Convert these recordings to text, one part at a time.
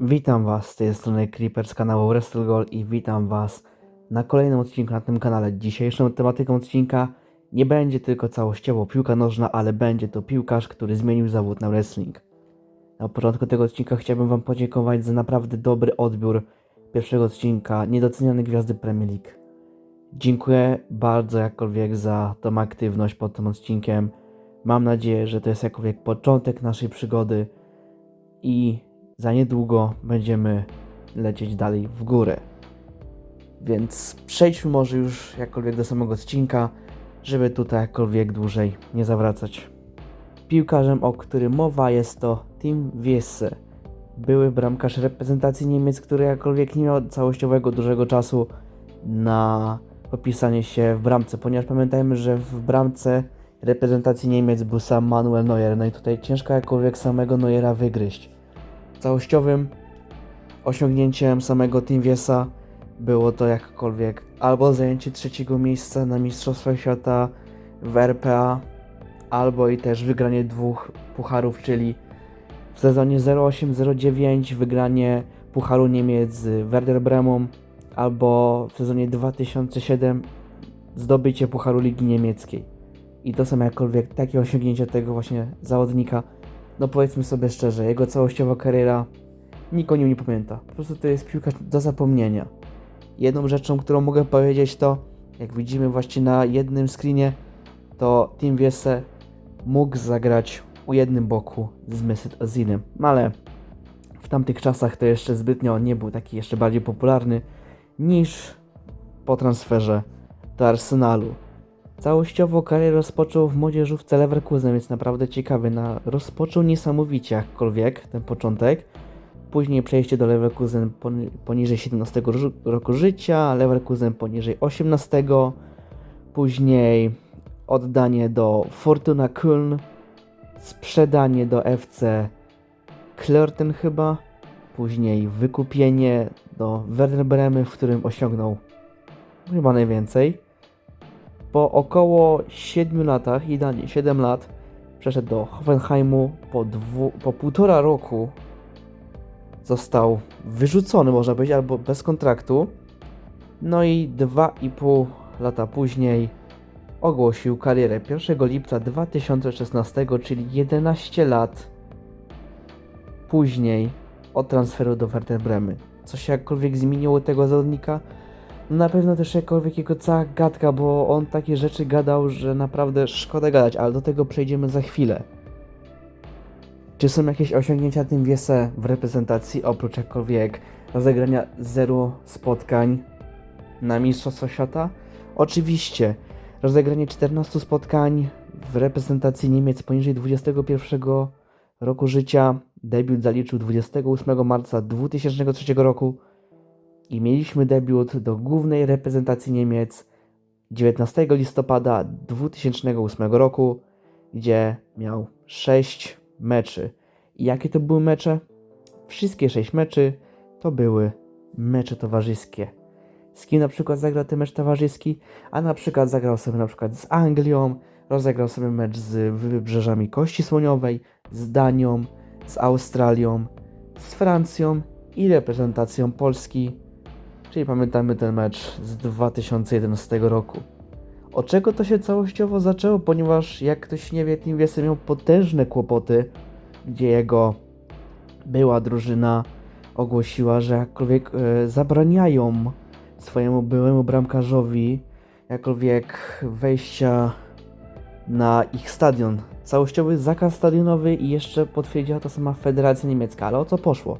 Witam Was z tej strony Creeper z kanału WrestleGoal i witam Was na kolejnym odcinku na tym kanale. Dzisiejszą tematyką odcinka nie będzie tylko całościowo piłka nożna, ale będzie to piłkarz, który zmienił zawód na wrestling. Na początku tego odcinka chciałbym Wam podziękować za naprawdę dobry odbiór pierwszego odcinka Niedoceniane Gwiazdy Premier League. Dziękuję bardzo jakkolwiek za tą aktywność pod tym odcinkiem. Mam nadzieję, że to jest jakkolwiek początek naszej przygody i za niedługo będziemy lecieć dalej w górę. Więc przejdźmy może już jakkolwiek do samego odcinka, żeby tutaj jakkolwiek dłużej nie zawracać. Piłkarzem, o którym mowa jest to Tim Wiese, były bramkarz reprezentacji Niemiec, który jakkolwiek nie miał całościowego dużego czasu na popisanie się w bramce, ponieważ pamiętajmy, że w bramce reprezentacji Niemiec był sam Manuel Neuer, no i tutaj ciężko jakkolwiek samego Neuera wygryźć. Całościowym osiągnięciem samego Team Wiesa było to jakkolwiek albo zajęcie trzeciego miejsca na Mistrzostwach Świata w RPA, albo i też wygranie dwóch pucharów, czyli w sezonie 08-09 wygranie Pucharu Niemiec z Werder Bremą, albo w sezonie 2007 zdobycie Pucharu Ligi Niemieckiej. I to są jakkolwiek takie osiągnięcia tego właśnie zawodnika. No powiedzmy sobie szczerze, jego całościowa kariera nikt o nim nie pamięta. Po prostu to jest piłkarz do zapomnienia. Jedną rzeczą, którą mogę powiedzieć to, jak widzimy właśnie na jednym screenie, to Tim Wiese mógł zagrać u jednym boku z Mesut Ozilem. No ale w tamtych czasach to jeszcze zbytnio nie był taki jeszcze bardziej popularny niż po transferze do Arsenalu. Całościowo karierę rozpoczął w młodzieżówce Leverkusen, więc naprawdę ciekawy. Na, rozpoczął niesamowicie jakkolwiek ten początek. Później przejście do Leverkusen poni- poniżej 17 ro- roku życia, Leverkusen poniżej 18. Później oddanie do Fortuna Köln, sprzedanie do FC Klerten chyba. Później wykupienie do Werder Bremy, w którym osiągnął chyba najwięcej. Po około 7 latach, idealnie 7 lat, przeszedł do Hoffenheimu. Po, dwu, po półtora roku został wyrzucony, można powiedzieć, albo bez kontraktu. No i 2,5 lata później ogłosił karierę 1 lipca 2016, czyli 11 lat później od transferu do Werder Bremy. Co się jakkolwiek zmieniło tego zawodnika? No na pewno też jakkolwiek jego cała gadka, bo on takie rzeczy gadał, że naprawdę szkoda gadać, ale do tego przejdziemy za chwilę. Czy są jakieś osiągnięcia tym Wiese w reprezentacji, oprócz jakkolwiek rozegrania zero spotkań na Mistrzostwa Świata? Oczywiście. Rozegranie 14 spotkań w reprezentacji Niemiec poniżej 21 roku życia. Debiut zaliczył 28 marca 2003 roku i mieliśmy debiut do głównej reprezentacji Niemiec 19 listopada 2008 roku, gdzie miał 6 meczy. I jakie to były mecze? Wszystkie 6 meczy to były mecze towarzyskie. Z kim na przykład zagrał ten mecz towarzyski? A na przykład zagrał sobie na przykład z Anglią, rozegrał sobie mecz z Wybrzeżami Kości Słoniowej, z Danią, z Australią, z Francją i reprezentacją Polski Czyli pamiętamy ten mecz z 2011 roku. Od czego to się całościowo zaczęło? Ponieważ jak ktoś nie wie, Team Wiese miał potężne kłopoty, gdzie jego była drużyna ogłosiła, że jakkolwiek e, zabraniają swojemu byłemu bramkarzowi jakkolwiek wejścia na ich stadion. Całościowy zakaz stadionowy i jeszcze potwierdziła to sama Federacja Niemiecka. Ale o co poszło?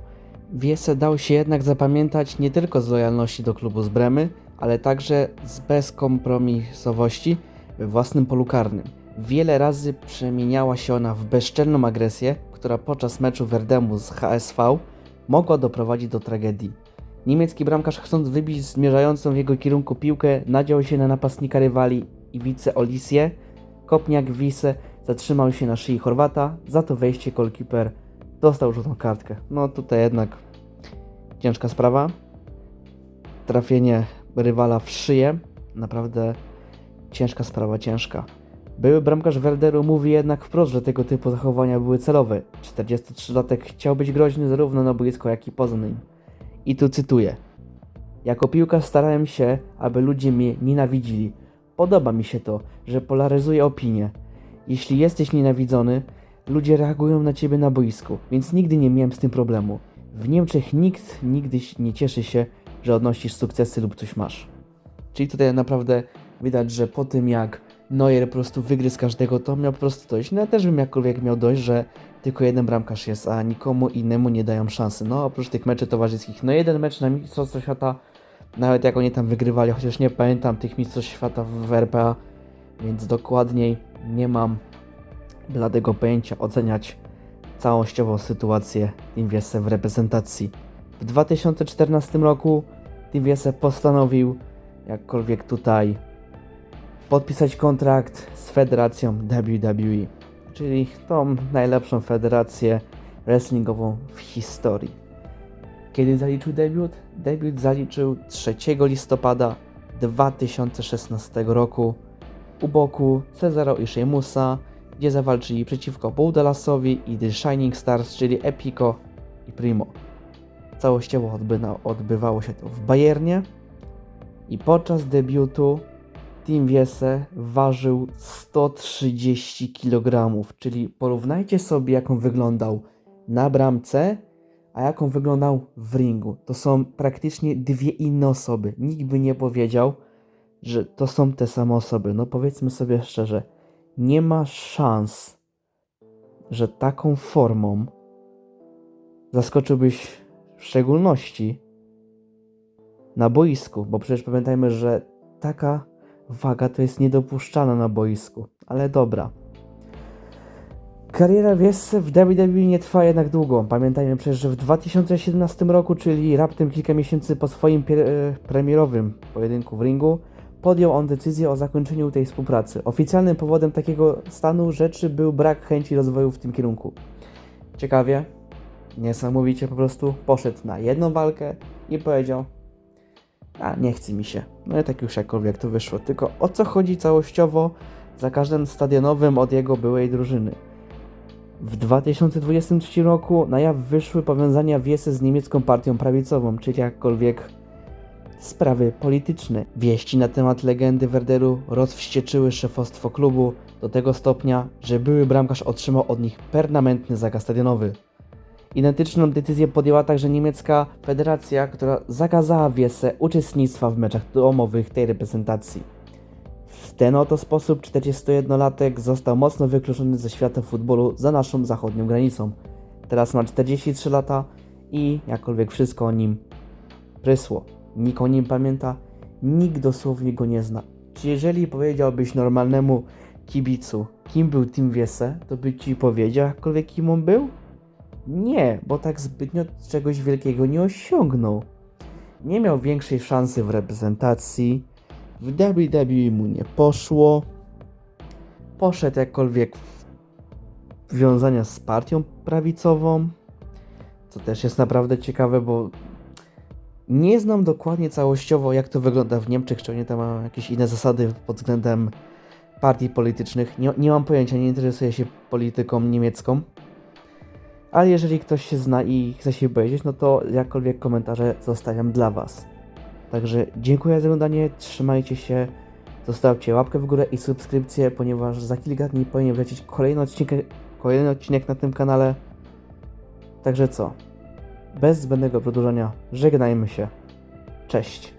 Wiese dał się jednak zapamiętać nie tylko z lojalności do klubu z Bremy, ale także z bezkompromisowości we własnym polu karnym. Wiele razy przemieniała się ona w bezczelną agresję, która podczas meczu Werdemu z HSV mogła doprowadzić do tragedii. Niemiecki bramkarz chcąc wybić zmierzającą w jego kierunku piłkę, nadział się na napastnika rywali Iwice Olisję. Kopniak Wise zatrzymał się na szyi Chorwata, za to wejście golkiper dostał żółtą kartkę. No tutaj jednak ciężka sprawa. Trafienie rywala w szyję. Naprawdę ciężka sprawa, ciężka. Były bramkarz Werderu mówi jednak wprost, że tego typu zachowania były celowe. 43-latek chciał być groźny zarówno na boisku, jak i poza nim. I tu cytuję. Jako piłkarz starałem się, aby ludzie mnie nienawidzili. Podoba mi się to, że polaryzuje opinie. Jeśli jesteś nienawidzony, ludzie reagują na ciebie na boisku, więc nigdy nie miałem z tym problemu. W Niemczech nikt nigdy nie cieszy się, że odnosisz sukcesy lub coś masz. Czyli tutaj naprawdę widać, że po tym jak Neuer po prostu wygryzł każdego, to miał po prostu dojść. No ja też bym jakkolwiek miał dojść, że tylko jeden bramkarz jest, a nikomu innemu nie dają szansy. No oprócz tych meczy towarzyskich. No jeden mecz na Mistrzostwo Świata, nawet jak oni tam wygrywali, chociaż nie pamiętam tych Mistrzostw Świata w RPA, więc dokładniej nie mam bladego pojęcia oceniać całościową sytuację Team Wiese w reprezentacji. W 2014 roku Team Wiese postanowił jakkolwiek tutaj podpisać kontrakt z federacją WWE, czyli tą najlepszą federację wrestlingową w historii. Kiedy zaliczył debiut? Debiut zaliczył 3 listopada 2016 roku u boku Cezaro i Sheamusa, gdzie zawalczyli przeciwko Bo Dallasowi i The Shining Stars, czyli Epico i Primo. Całościowo odbyna, odbywało się to w Bayernie i podczas debiutu Team Wiese ważył 130 kg, czyli porównajcie sobie jaką wyglądał na bramce, a jaką wyglądał w ringu. To są praktycznie dwie inne osoby. Nikt by nie powiedział, że to są te same osoby. No powiedzmy sobie szczerze, nie ma szans, że taką formą zaskoczyłbyś w szczególności na boisku, bo przecież pamiętajmy, że taka waga to jest niedopuszczana na boisku. Ale dobra. Kariera Wiesse w WWE nie trwa jednak długo. Pamiętajmy przecież, że w 2017 roku, czyli raptem kilka miesięcy po swoim pier- e, premierowym pojedynku w ringu, podjął on decyzję o zakończeniu tej współpracy. Oficjalnym powodem takiego stanu rzeczy był brak chęci rozwoju w tym kierunku. Ciekawie, niesamowicie po prostu poszedł na jedną walkę i powiedział: A nie chce mi się. No i tak już jakkolwiek to wyszło. Tylko o co chodzi całościowo za każdym stadionowym od jego byłej drużyny? W 2023 roku na jaw wyszły powiązania Wiesy z niemiecką partią prawicową, czyli jakkolwiek sprawy polityczne. Wieści na temat legendy Werderu rozwścieczyły szefostwo klubu do tego stopnia, że były bramkarz otrzymał od nich permanentny zakaz stadionowy. Identyczną decyzję podjęła także niemiecka federacja, która zakazała Wiesę uczestnictwa w meczach domowych tej reprezentacji. W ten oto sposób 41-latek został mocno wykluczony ze świata futbolu za naszą zachodnią granicą. Teraz ma 43 lata i jakkolwiek wszystko o nim prysło. Nikt o nim pamięta, nikt dosłownie go nie zna. Czy jeżeli powiedziałbyś normalnemu kibicu, kim był Tim Wiese, to by ci powiedział jakkolwiek kim on był? Nie, bo tak zbytnio czegoś wielkiego nie osiągnął. Nie miał większej szansy w reprezentacji, w WWE mu nie poszło. Poszedł jakkolwiek w wiązania z partią prawicową, co też jest naprawdę ciekawe, bo nie znam dokładnie całościowo, jak to wygląda w Niemczech, czy oni tam mają jakieś inne zasady pod względem partii politycznych. Nie, nie mam pojęcia, nie interesuję się polityką niemiecką. Ale jeżeli ktoś się zna i chce się powiedzieć, no to jakkolwiek komentarze zostawiam dla Was. Także dziękuję za oglądanie, trzymajcie się, zostawcie łapkę w górę i subskrypcję, ponieważ za kilka dni powinien wlecieć kolejny odcinek, kolejny odcinek na tym kanale. Także co? Bez zbędnego przedłużania, żegnajmy się. Cześć.